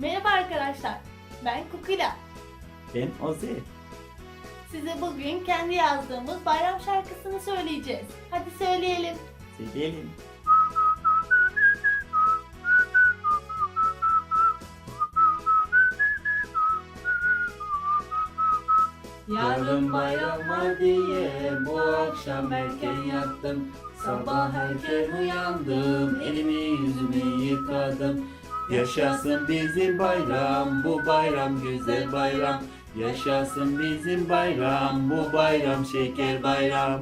Merhaba arkadaşlar. Ben Kukila. Ben Ozi. Size bugün kendi yazdığımız bayram şarkısını söyleyeceğiz. Hadi söyleyelim. Söyleyelim. Yarın bayram var diye bu akşam erken yattım. Sabah erken uyandım, elimi yüzümü yıkadım. Yaşasın bizim bayram, bu bayram güzel bayram. Yaşasın bizim bayram, bu bayram şeker bayram.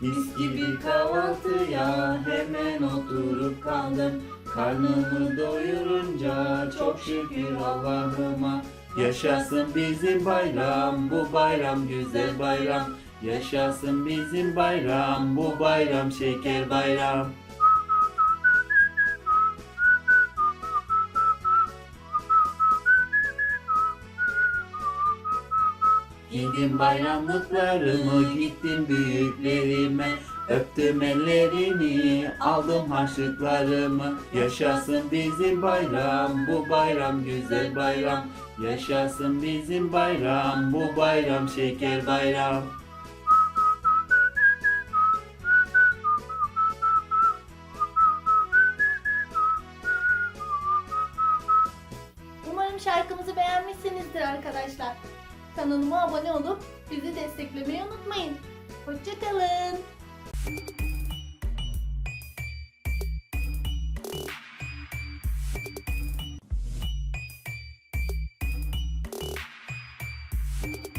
Mis gibi kahvaltıya hemen oturup kaldım. Karnımı doyurunca çok şükür Allah'ıma. Yaşasın bizim bayram, bu bayram güzel bayram. Yaşasın bizim bayram, bu bayram şeker bayram. Giydim bayramlıklarımı, gittim büyüklerime. Öptüm ellerini, aldım harçlıklarımı. Yaşasın bizim bayram, bu bayram güzel bayram. Yaşasın bizim bayram, bu bayram şeker bayram. Umarım şarkımızı beğenmişsinizdir arkadaşlar. Kanalıma abone olup bizi desteklemeyi unutmayın. Hoşçakalın. you